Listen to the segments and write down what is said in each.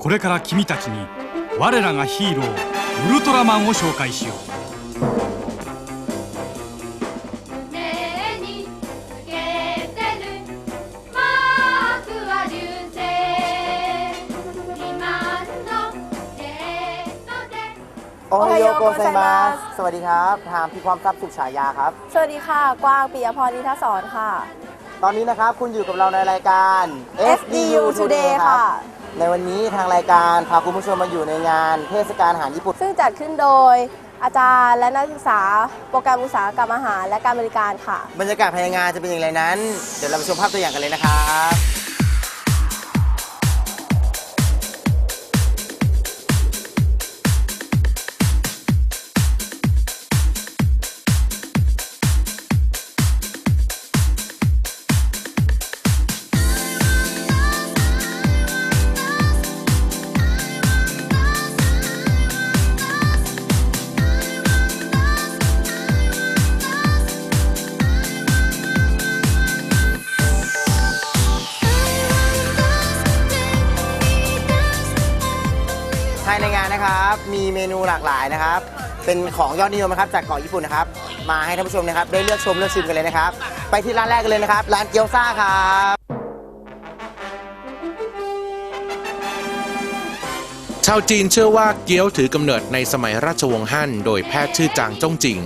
これから君たちに我らがヒーローウルトラマンを紹介しようโอฮโยโกไซมาสสวัสดีครับทามพี่ความทรับย์สุขฉายาครับ สวัสดีค่ะ กว้างปิยพรนิทศรค่ะ ตอนนี้นะครับคุณอยู่กับเราในรายการ SDU Today ค่ะ ในวันนี้ทางรายการพาคุณผู้ชมมาอยู่ในงานเทศกาลอาหารญี่ปุ่น ซึ่งจัดขึ้นโดยอาจารย์และนักศึกษาโปรแกรมอุตสาหกรรมอาหารและการบริการค่ะ บรรยากาศภายในงานจะเป็นอย่างไรนั้น เดี๋ยวเราไปชมภาพตัวอย่างกันเลยนะครับ เมนูหลากหลายนะครับ เป็นของยอดนิยมนะครับจากเกาะญี่ปุ่นนะครับ มาให้ท่านผู้ชมนะครับ ได้เลือกชมเลือกชิมกันเลยนะครับ ไปที่ร้านแรกกันเลยนะครับ ร้านเกี๊ยวซ่าครับชาวจีนเชื่อว่าเกี๊ยวถือกำเนิดในสมัยราชวงศ์ฮั่น โดยแพทย์ชื่อจางจ้งจิง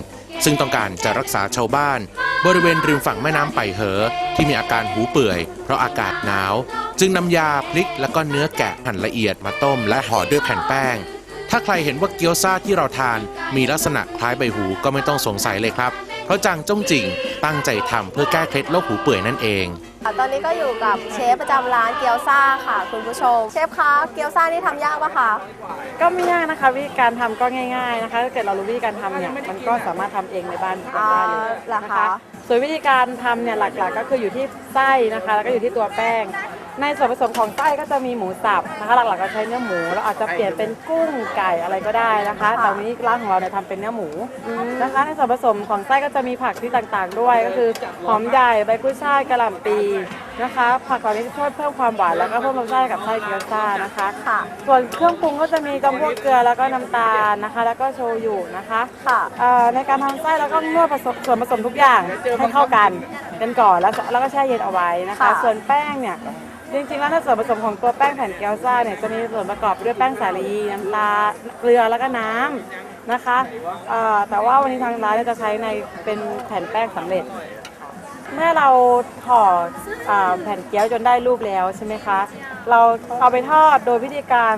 ซึ่งต้องการจะรักษาชาวบ้าน บริเวณริมฝั่งแม่น้ำไปเหอ ที่มีอาการหูเปื่อย เพราะอากาศหนาว จึงนำยาพริกและก็เนื้อแกะหั่นละเอียดมาต้มและห่อด้วยแผ่นแป้ง ถ้าใครเห็นว่าเกี๊ยวซ่าที่เราทาน มีลักษณะคล้ายใบหูก็ไม่ต้องสงสัยเลยครับ เพราะจางจ้งจิง ตั้งใจทำเพื่อแก้เคล็ดโรคหูเปื่อยนั่นเองตอนนี้ก็อยู่กับเชฟประจำร้านเกี๊ยวซ่าค่ะ คุณผู้ชม เชฟคะเกี๊ยวซ่านี่ทำยากปะคะก็ไม่ยากนะคะวิธีการทำก็ง่าย ๆนะคะถ้าเกิดเรารู้วิธีการทำเนี่ยมันก็สามารถทำเองในบ้านได้เลยอ่าเหรอนะคะคะส่วนวิธีการทำเนี่ยหลักๆ ก็คืออยู่ที่ไส้นะคะ แล้วก็อยู่ที่ตัวแป้ง ในส่วนผสมของไส้ก็จะมีหมูสับนะคะหลักๆก็ใช้เนื้อหมูแล้วอาจจะเปลี่ยนเป็นกุ้งไก่อะไรก็ได้นะคะแต่วันนี้ร้านของเราเนี่ยทำเป็นเนื้อหมูนะคะ ในส่วนผสมของไส้ก็จะมีผักที่ต่างๆ ด้วยก็คือหอมใหญ่ใบกุ้ยช่ายกระหล่ำปีนะคะ ผักเหล่านี้จะช่วยเพิ่มความหวานแล้วก็เพิ่มรสชาติให้กับไส้เกี๊ยวซ่านะคะค่ะ ส่วนเครื่องปรุงก็จะมีจำพวกเกลือแล้วก็น้ำตาลนะคะ แล้วก็โชยุนะคะค่ะเอ่อในการทำไส้แล้วก็นวดผสมส่วนผสมทุกอย่างให้เข้ากันกันก่อนแล้วแล้วก็แช่เย็นเอาไว้นะคะค่ะส่วนแป้งเนี่ย จริงๆแล้วในส่วนผสมของตัวแป้งแผ่นเกี๊ยวซ่าเนี่ยจะมีส่วนประกอบด้วยแป้งสาลีน้ำตาลเกลือแล้วก็น้ำนะคะเอ่อแต่ว่าวันนี้ทางร้านเนี่ยจะใช้ในเป็นแผ่นแป้งสำเร็จ เมื่อเราห่ออาแผ่นเกี๊ยวจนได้รูปแล้วใช่ไหมคะ เราเอาไปทอดโดยวิธีการ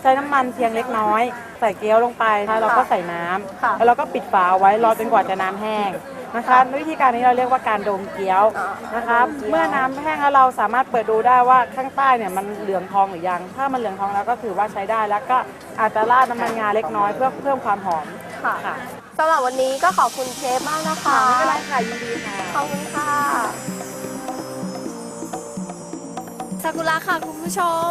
ใช้น้ำมันเพียงเล็กน้อย ใส่เกี๊ยวลงไปแล้วเราก็ใส่น้ำค่ะ แล้วเราก็ปิดฝาเอาไว้รอจนกว่าจะน้ำแห้ง นะคะวิธีการนี้เราเรียกว่าการโดมเกี๊ยวนะคะเมื่อน้ำแห้งแล้วเราสามารถเปิดดูได้ว่าข้างใต้เนี่ยมันเหลืองทองหรือยัง ถ้ามันเหลืองทองแล้วก็ถือว่าใช้ได้แล้วก็อาจจะราดน้ำมันงาเล็กน้อยเพื่อเพิ่มความหอมค่ะค่ะสำหรับวันนี้ก็ขอบคุณเชฟมากนะคะไม่เป็นไรค่ะยินดีค่ะขอบคุณค่ะซากุระค่ะคุณผู้ชม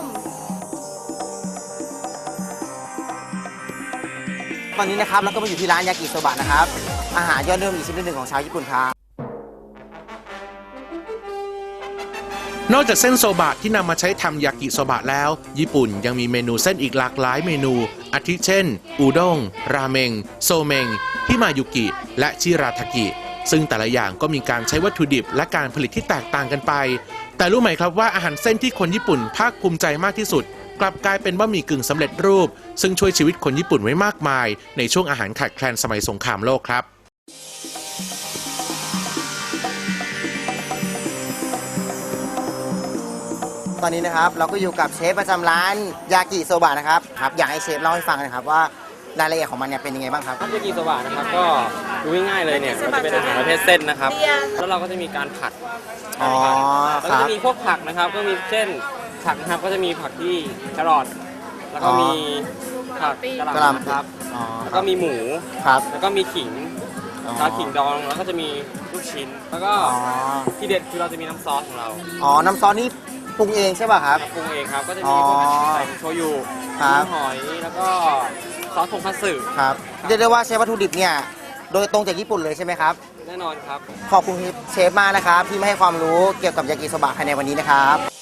ตอนนี้นะครับเราก็มาอยู่ที่ร้านยากิโซบะนะครับ อาหารยอดนิยมอีกชิ้นหนึ่งของชาวญี่ปุ่นครับนอกจากเส้นโซบะที่นำมาใช้ทำยากิโซบะแล้ว ญี่ปุ่นยังมีเมนูเส้นอีกหลากหลายเมนู อาทิเช่น อูด้ง ราเมง โซเมงฮิมายุกิ และชิราทากิ ซึ่งแต่ละอย่างก็มีการใช้วัตถุดิบและการผลิตที่แตกต่างกันไป แต่รู้ไหมครับว่าอาหารเส้นที่คนญี่ปุ่นภาคภูมิใจมากที่สุด กลับกลายเป็นบะหมี่กึ่งสำเร็จรูป ซึ่งช่วยชีวิตคนญี่ปุ่นไว้มากมาย ในช่วงอาหารขาดแคลนสมัยสงครามโลกครับ ตอนนี้นะครับเราก็อยู่กับเชฟประจำร้านยากิโซบะนะครับครับอยากให้เชฟเล่าให้ฟังหนะครับว่ารายละเอียดของมันเนี่ยเป็นยังไงบ้างครับ ครับยากิโซบะนะครับก็ดูง่ายๆเลยเนี่ยมันจะเป็นอาหารประเภทเส้นนะครับ แล้วเราก็จะมีการผัดอ๋อแล้วคก็รับจะมีพวกผักนะครับ ก็มีเช่นผักนะครับก็จะมีผักที่แครอทแล้วก็อ๋อมีผักกระหกะหล่ำล่ำนะครับอ๋อแล้วก็มีหมูครับแล้วก็มีขิง อ๋อปลาขิงดองแล้วก็จะมีลูกชิ้น แล้วก็อ๋อ ที่เด็ดคือเราจะมีน้ำซอสของเราอ๋อ น้ำซอสนี่ปรุงเองใช่ป่ะครับ ปรุงเองครับ ก็จะอ๋มีอพวกใส่โชยุครับมีหอยแล้วก็ซอสทงคัตสึครับเรียกได้ว่าใช้วัตถุดิบเนี่ย โดยตรงจากญี่ปุ่นเลยใช่ไหมครับ แน่นอนครับ ขอบคุณเชฟมากนะครับ ที่มาให้ความรู้เกี่ยวกับยากิโซบะภายในวันนี้นะครับ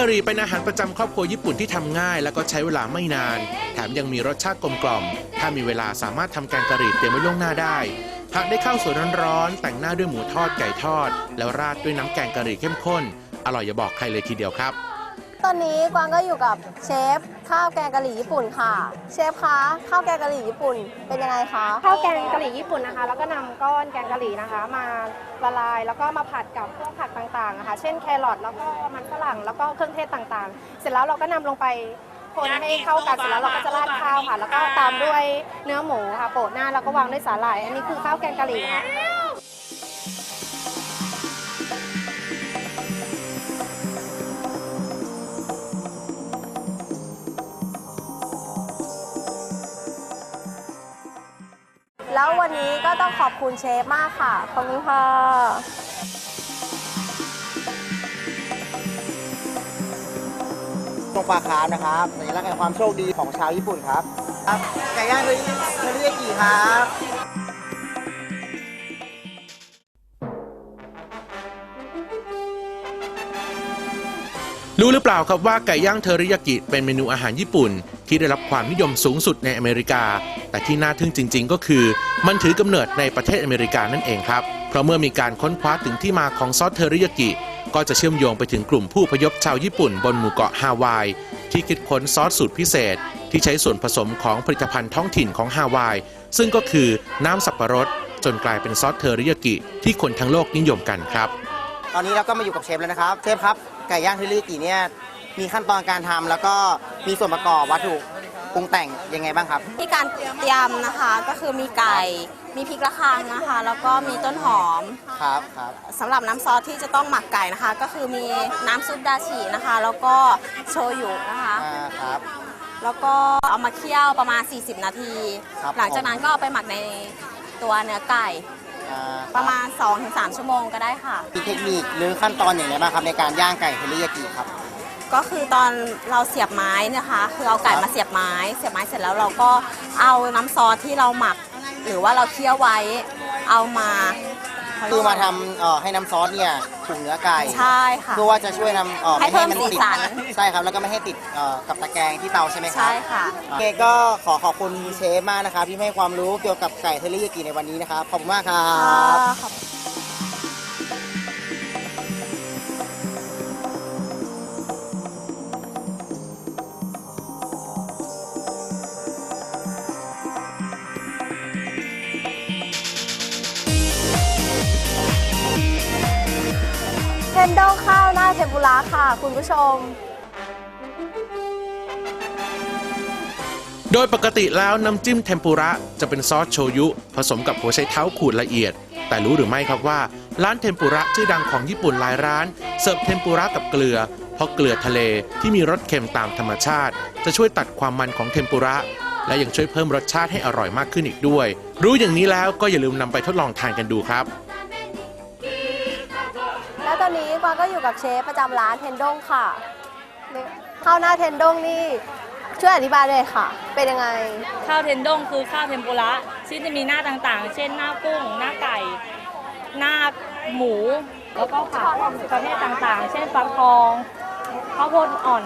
กงกะหรี่เป็นอาหารประจำครอบครัวญี่ปุ่นที่ทำง่าย และก็ใช้เวลาไม่นาน แถมยังมีรสชาติกลมกล่อม ถ้ามีเวลาสามารถทำแกงกะหรี่เตรียมไว้ล่วงหน้าได้ผักได้ข้าวสวยร้อนๆแต่งหน้าด้วยหมูทอดไก่ทอด แล้วราดด้วยน้ำแกงกะหรี่เข้มข้น อร่อยอย่าบอกใครเลยทีเดียวครับ ตอนนี้กวางก็อยู่กับเชฟข้าวแกงกะหรี่ญี่ปุ่นค่ะ เชฟคะข้าวแกงกะหรี่ญี่ปุ่นเป็นยังไงคะข้าวแกงกะหรี่ญี่ปุ่นนะคะ แล้วก็นำก้อนแกงกะหรี่นะคะ มาละลายแล้วก็มาผัดกับพวกผักต่างๆนะคะเช่นแครอทแล้วก็มันฝรั่งแล้วก็เครื่องเทศต่างๆ เสร็จแล้วเราก็นำลงไปคนให้เข้ากันเสร็จแล้วเราก็จะราดข้าวค่ะ แล้วก็ตามด้วยเนื้อหมูค่ะโปะหน้าแล้วก็วางด้วยสาหร่าย อันนี้คือข้าวแกงกะหรี่ค่ะ ววันนี้ก็ต้องขอบคุณเชฟมากค่ะ ขอบคุณค่ะตรงปลาคาร์ฟนะครับสัญลักษณ์แห่งความโชคดีของชาวญี่ปุ่นครับ ครับไก่ย่างเทอริเทอริยากิครับรู้หรือเปล่าครับว่าไก่ย่างเทอริยากิเป็นเมนูอาหารญี่ปุ่น ที่ได้รับความนิยมสูงสุดในอเมริกา แต่ที่น่าทึ่งจริง ๆ ก็คือ มันถือกำเนิดในประเทศอเมริกานั่นเองครับ เพราะเมื่อมีการค้นคว้าถึงที่มาของซอสเทอริยากิ ก็จะเชื่อมโยงไปถึงกลุ่มผู้พยพชาวญี่ปุ่นบนหมู่เกาะฮาวาย ที่คิดค้นซอสสูตรพิเศษ ที่ใช้ส่วนผสมของผลิตภัณฑ์ท้องถิ่นของฮาวาย ซึ่งก็คือน้ำสับปะรด จนกลายเป็นซอสเทอริยากิที่คนทั้งโลกนิยมกันครับ ตอนนี้เราก็มาอยู่กับเชฟแล้วนะครับ เชฟครับ ไก่ย่างเทอริยากิเนี่ย มีขั้นตอนการทำแล้วก็มีส่วนประกอบวัตถุปรุงแต่งยังไงบ้างครับ ที่การเตรียมนะคะก็คือมีไก่ มีพริกระคังนะคะ แล้วก็มีต้นหอมครับครับสำหรับน้ำซอสที่จะต้องหมักไก่นะคะ ก็คือมีน้ำซุปดาชินะคะ แล้วก็โชยุนะคะ อ่าครับ แล้วก็เอามาเคี่ยวประมาณ 40 นาที ครับหลังจากนั้นก็เอาไปหมักในตัวเนื้อไก่อ่าประมาณ 2-3 ชั่วโมงก็ได้ค่ะ มีเทคนิคหรือขั้นตอนอย่างไรบ้างครับในการย่างไก่เทอริยากิครับ ก็คือตอนเราเสียบไม้นะคะ คือเอาไก่มาเสียบไม้ เสียบไม้เสร็จแล้วเราก็เอาน้ำซอสที่เราหมัก หรือว่าเราเคี่ยวไว้เอามาเขเรีคืยอกว่มาทำเอ่อให้น้ำซอสเนี่ยคลุมเนื้อไก่ใช่ค่ะ เพื่อว่าจะช่วยทำเอ่อให้เพิ่มนสีติดสัน ใช่ครับแล้วก็ไม่ให้ติดเอ่อกับตะแกรงที่เตาใช่ไหมครับ ใช่ค่ะ โอเคก็ขอขอบคุณเชฟมากนะครับที่ให้ความรู้เกี่ยวกับไก่เทอริยากิในวันนี้นะครับ ขอบคุณมากครับ ขอบ เทนโดข้าวหน้าเทมปุระค่ะ คุณผู้ชม โดยปกติแล้วน้ำจิ้มเทมปุระจะเป็นซอสโชยุ ผสมกับหัวไชเท้าขูดละเอียด แต่รู้หรือไม่ครับว่า ร้านเทมปุระชื่อดังของญี่ปุ่นหลายร้าน เสิร์ฟเทมปุระกับเกลือ เพราะเกลือทะเลที่มีรสเค็มตามธรรมชาติ จะช่วยตัดความมันของเทมปุระ และยังช่วยเพิ่มรสชาติให้อร่อยมากขึ้นอีกด้วย รู้อย่างนี้แล้วก็อย่าลืมนำไปทดลองทานกันดูครับ วตอนนี้กวางก็อยู่กับเชฟประจำร้านเทนดงค่ะนี่ข้าวหน้าเทนดงนี่ช่วยอธิบายเลยค่ะ เป็นยังไง ข้าวเทนดงคือข้าวเทมปุระที่จะมีหน้าต่างๆ เช่นหน้ากุ้ง หน้าไก่ หน้าหมู แล้วก็ผักประเภทต่างๆ เช่นฟักทองข้าวโพดอ่อน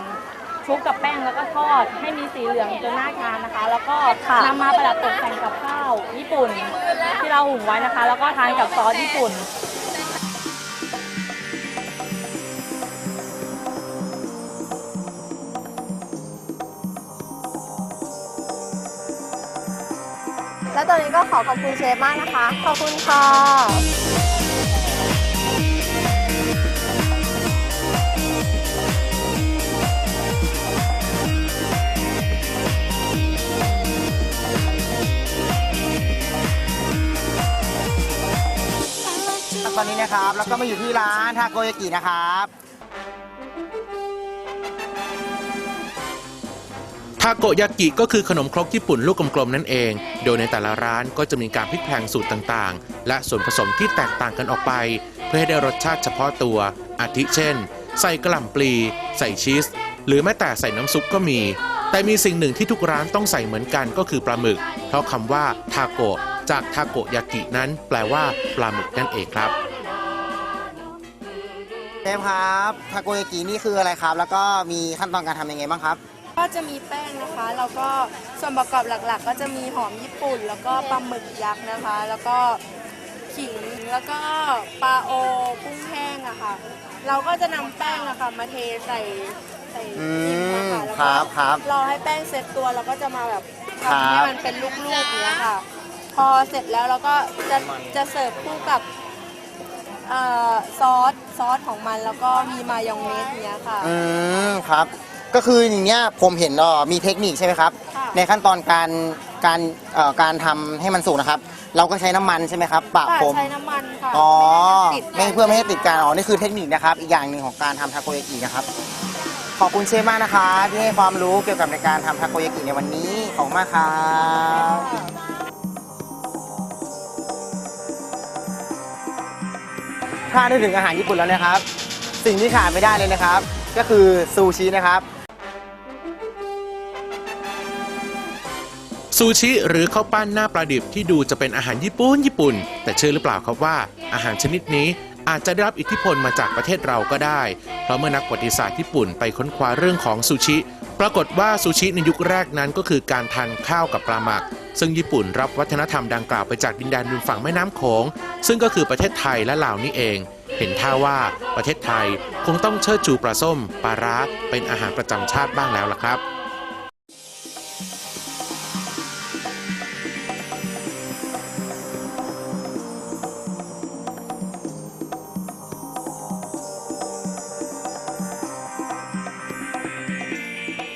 คลุกกับแป้งแล้วก็ทอดให้มีสีเหลืองจนน่าทานนะคะ แล้วก็ค่ะนำมาประดับตกแต่งกับข้าวญี่ปุ่น ที่เราหุงไว้นะคะ แล้วก็ทานกับซอสญี่ปุ่น แล้วตอนนี้ก็ขอขอบคุณเชฟมากนะคะ ขอบคุณค่ะตอนนี้นะครับ แล้วก็มาอยู่ที่ร้านทาโกยากินะครับ ทาโกยากิก็คือขนมครกญี่ปุ่นลูกกลมๆนั่นเอง โดยในแต่ละร้านก็จะมีการพลิกแพลงสูตรต่างๆ และส่วนผสมที่แตกต่างกันออกไป เพื่อให้ได้รสชาติเฉพาะตัว อาทิเช่น ใส่กระหล่ำปลี ใส่ชีส หรือแม้แต่ใส่น้ำซุปก็มี แต่มีสิ่งหนึ่งที่ทุกร้านต้องใส่เหมือนกันก็คือปลาหมึก เพราะคำว่าทาโกจากทาโกยากินั้น แปลว่าปลาหมึกนั่นเองครับเชฟครับทาโกยากินี่คืออะไรครับ แล้วก็มีขั้นตอนการทำยังไงบ้างครับ ก็จะมีแป้งนะคะ แล้วก็ส่วนประกอบหลักๆ ก็จะมีหอมญี่ปุ่น แล้วก็ปลาหมึกยักษ์นะคะ แล้วก็ขิงแล้วก็ปลาโอกุ้งแห้งอะค่ะ เราก็จะนำแป้งอะค่ะมาเทใส่ใส่อืพิมพ์มอะค่ะแล้วคก็รับครับ รอให้แป้งเซ็ตตัวเราก็จะมาแบบครับทำให้มันเป็นลูกๆอย่างเนี้ยค่ะ พอเสร็จแล้วเราก็จะจะเสิร์ฟคู่กับเอ่อซอสซอสของมันแล้วก็มีมายองเนสเนี้ยค่ะ อืมครับ ก็คืออย่างเนี้ยผมเห็นเอ่อมีเทคนิคใช่ไหมครับ ค่ะในขั้นตอนการการเอ่อการทำให้มันสุกนะครับ เราก็ใช้น้ำมันใช่ไหมครับปะค่ะผมใช้น้ำมันค่ะอ๋อไม่ให้ติดไม่เพื่อไม่ให้ติดกันอ๋อนี่คือเทคนิคนะครับอีกอย่างหนึ่งของการทำทาโกยากินะครับขอบคุณเชฟมากนะครับที่ให้ความรู้เกี่ยวกับในการทำทาโกยากิในวันนี้ขอบคุณมากครับถ้าได้ถึงอาหารญี่ปุ่นแล้วนะครับ สิ่งที่ขาดไม่ได้เลยนะครับ ก็คือซูชินะครับ ซูชิหรือข้าวปั้นหน้าปลาดิบที่ดูจะเป็นอาหารญี่ปุ่นญี่ปุ่น แต่เชื่อหรือเปล่าครับว่าอาหารชนิดนี้อาจจะได้รับอิทธิพลมาจากประเทศเราก็ได้ เพราะเมื่อนักประวัติศาสตร์ญี่ปุ่นไปค้นคว้าเรื่องของซูชิ ปรากฏว่าซูชิในยุคแรกนั้นก็คือการทานข้าวกับปลาหมัก ซึ่งญี่ปุ่นรับวัฒนธรรมดังกล่าวไปจากดินแดนริมฝั่งแม่น้ำโขง ซึ่งก็คือประเทศไทยและลาวนี่เอง เห็นท่าว่าประเทศไทยคงต้องเชิดชูปลาส้มปลาร้าเป็นอาหารประจำชาติบ้างแล้วล่ะครับ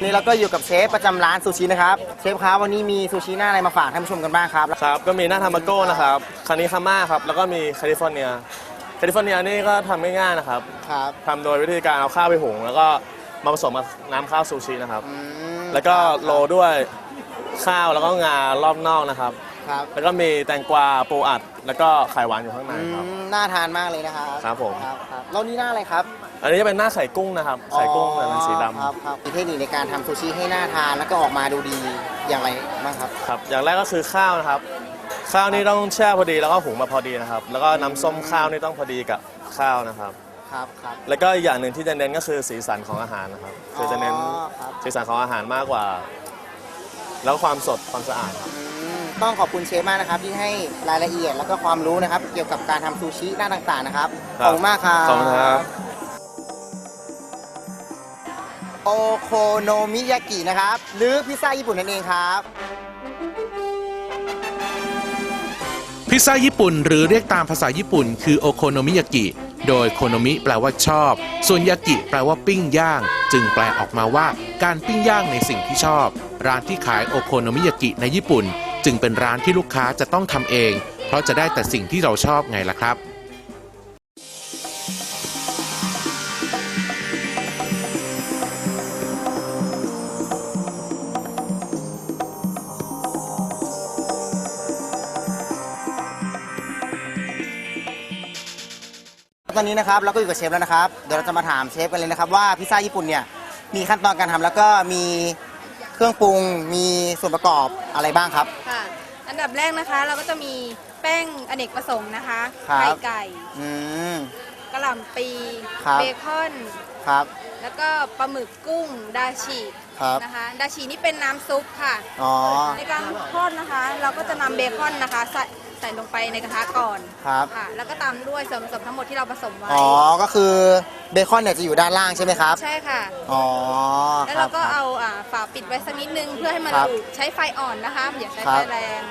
นี่เราก็อยู่กับเชฟประจำร้านซูชินะครับ เชฟครับวันนี้มีซูชิหน้าอะไรมาฝากท่านผู้ชมกันบ้างครับ ครับ ก็มีหน้าทามาโก้นะครับคานิคาม่าครับ แล้วก็มีแคลิฟอร์เนีย แคลิฟอร์เนียนี่ก็ทำง่ายๆนะครับครับทำโดยวิธีการเอาข้าวไปหุง แล้วก็มาผสมกับน้ำข้าวซูชินะครับ อืมแล้วก็โรยด้วยข้าวแล้วก็งารอบนอกนะครับ ครับแล้วก็มีแตงกวาปูอัด แล้วก็ไข่หวานอยู่ข้างในอืครับ มน่าทานมากเลยนะครับครับผม ครับครับแล้วนี่หน้าอะไรครับ อันนี้จะเป็นหน้าไข่กุ้งนะครับไข่กุ้งอ๋อแต่เป็นสีดครับครับมีเทคนิคในการทำซูชิให้น่าทานแล้วก็ออกมาดูดีอย่างไรบ้างครับำครับ อย่างแรกก็คือข้าวนะครับ ข้าวนี่ต้องแช่พอดีแล้วก็หุงมาพอดีนะครับ แล้วก็น้ำส้มข้าวนี่ต้องพอดีกับข้าวนะครับ ครับครับ แล้วก็อีกอย่างหนึ่งที่จะเน้นก็คือสีสันของอาหารนะครับ คือจะเน้นอ๋อครับ สีสันของอาหารมากกว่า แล้วความสดความสะอาดครับ อืมต้องขอบคุณเชฟมากนะครับที่ให้รายละเอียดแล้วก็ความรู้นะครับ เกี่ยวกับการทำซูชิหน้าต่างๆนะครับคขรับอบคุณมากครับ ขอบคุณครับ โอโคโนมิยากินะครับ หรือพิซซ่าญี่ปุ่นนั่นเองครับ พิซซ่าญี่ปุ่น หรือเรียกตามภาษาญี่ปุ่น คือโอโคโนมิยากิ โดยโคโนมิแปลว่าชอบ ส่วนยากิแปลว่าปิ้งย่าง จึงแปลออกมาว่าการปิ้งย่างในสิ่งที่ชอบ ร้านที่ขายโอโคโนมิยากิในญี่ปุ่น จึงเป็นร้านที่ลูกค้าจะต้องทำเอง เพราะจะได้แต่สิ่งที่เราชอบไงล่ะครับ ตอนนี้นะครับเราก็อยู่กับเชฟแล้วนะครับ เดี๋ยวเราจะมาถามเชฟกันเลยนะครับว่าพิซซ่าญี่ปุ่นเนี่ยมีขั้นตอนการทำแล้วก็มีเครื่องปรุงมีส่วนประกอบอะไรบ้างครับ ค่ะ อันดับแรกนะคะเราก็จะมีแป้งอเนกประสงค์นะคะครับ ไข่ไก่อืม กระหล่ำปีครับ เบคอน ครับ แล้วก็ปลาหมึกกุ้งดาชิครับ นะคะดาชินี่เป็นน้ำซุปค่ะ อ๋อ ในการทอดนะคะ เราก็จะนำเบคอนนะคะใส่ ใส่ลงไปในกระทะก่อนครับ ค่ะ แล้วก็ตามด้วยส่วนผสมทั้งหมดที่เราผสมไว้อ๋อ ก็คือเบคอนเนี่ยจะอยู่ด้านล่างใช่ไหมครับ ใช่ค่ะ อ๋อแล้วครัเราบ ก็ครับเอาอ่าฝาปิดไว้สักนิดนึงเพื่อให้มันครับสุกใช้ไฟอ่อนนะคะอย่าใช้ครัไฟบแรง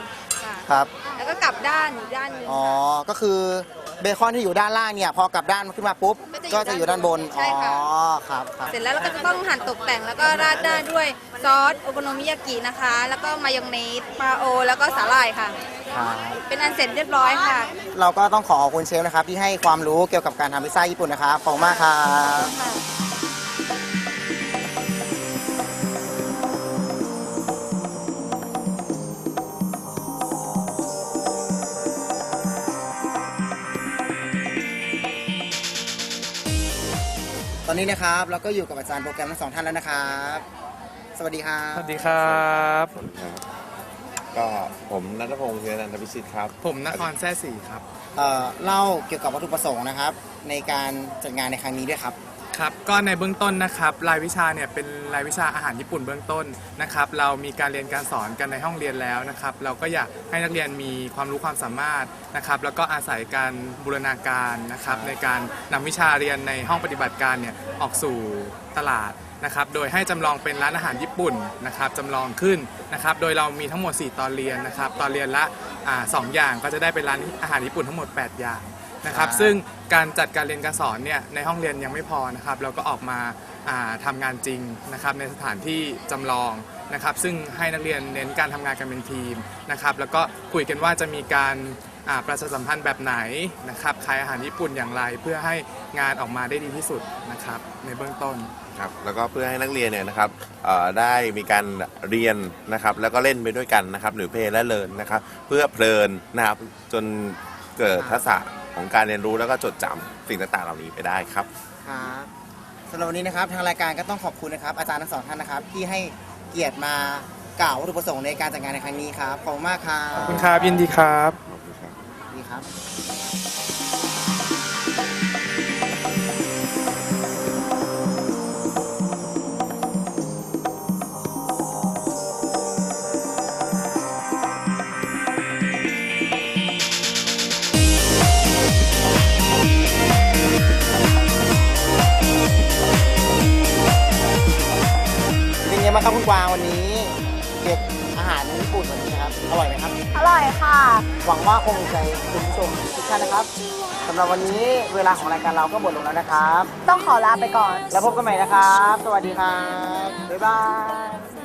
ค่ะครับ แล้วก็กลับด้านอีกด้านหนึงอ๋อ ค่ะ ก็คือเบคอนที่อยู่ด้านล่างเนี่ยพอกลับด้านขึ้นมาปุ๊บ ก็ก็จะจะออยู่ยู่ด้าด้านนบบน นใช่ค่ะอ๋อครับครับ เสร็จแล้วเราก็จะต้องหั่นตกแต่งแล้วก็ราดหน้าด้วยซอสโอโกโนมิยากินะคะ แล้วก็มายองเนสปลาโอ แล้วก็สาหร่ายค่ะ ครับ เป็นอันเสร็จเรียบร้อยค่ะ เราก็ต้องขอขอบคุณเชฟนะครับ ที่ให้ความรู้เกี่ยวกับการทำพิซซ่าญี่ปุ่นนะครับ ขอบคุณมากครับ ตอนนี้นะครับเราก็อยู่กับอาจารย์โปรแกรมทั้งสองท่านแล้วนะครับ สวัสดีครับ สวัสดีครับเก็ผมนัทพงศ์เทียนันทพิชิตครับ ผมนครแท้สีครับ เอ่อเล่าเกี่ยวกับวัตถุประสงค์นะครับ ในการจัดงานในครั้งนี้ด้วยครับ ครับ ก็ในเบื้องต้นนะครับ รายวิชาเนี่ยเป็นรายวิชาอาหารญี่ปุ่นเบื้องต้นนะครับ เรามีการเรียนการสอนกันในห้องเรียนแล้วนะครับ เราก็อยากให้นักเรียนมีความรู้ความสามารถนะครับ แล้วก็อาศัยการบูรณาการนะครับ ในการนำวิชาเรียนในห้องปฏิบัติการเนี่ยออกสู่ตลาด นะครับโดยให้จำลองเป็นร้านอาหารญี่ปุ่นนะครับจำลองขึ้นนะครับโดยเรามีทั้งหมด 4 ตอนเรียนนะครับตอนเรียนละอ่าสองอย่างก็จะได้เป็นร้านอาหารญี่ปุ่นทั้งหมด 8 อย่างนะครับครับซึ่งการจัดการเรียนการสอนเนี่ยในห้องเรียนยังไม่พอนะครับเราก็ออกมาอ่าทำางานจริงนะครับในสถานที่จำลองนะครับซึ่งให้นักเรียนเน้นการทำงานกันเป็นทีมนะครับแล้วก็คุยกันว่าจะมีการอ่าประชาสัมพันธ์แบบไหนนะครับขายอาหารญี่ปุ่นอย่างไรเพื่อให้งานออกมาได้ดีที่สุดนะครับในเบื้องต้น ครับแล้วก็เพื่อให้นักเรียนเนี่ยนะครับเอ่อได้มีการเรียนนะครับแล้วก็เล่นไปด้วยกันนะครับหรือเพลและเลินนะครับเพื่อเพลินนะครับจนเกิดทักษะของการเรียนรู้แล้วก็จดจำสิ่งต่างๆ เหล่านี้ไปได้ครับ ครับสำหรับวันนี้นะครับทางรายการก็ต้องขอบคุณนะครับ อาจารย์ทั้งสองท่านนะครับ ที่ให้เกียรติมากล่าววัตถุประสงค์ในการจัดงานในครั้งนี้ครับขอบคุณมากครับขอบคุณครับยินดีครับ ดีครับ หวังว่าคงใจคุณผู้ชมทุกท่านนะครับสำหรับวันนี้เวลาของรายการเราก็หมดลงแล้วนะครับ ต้องขอลาไปก่อน แล้วพบกันใหม่นะครับ สวัสดีครับ บ๊ายบาย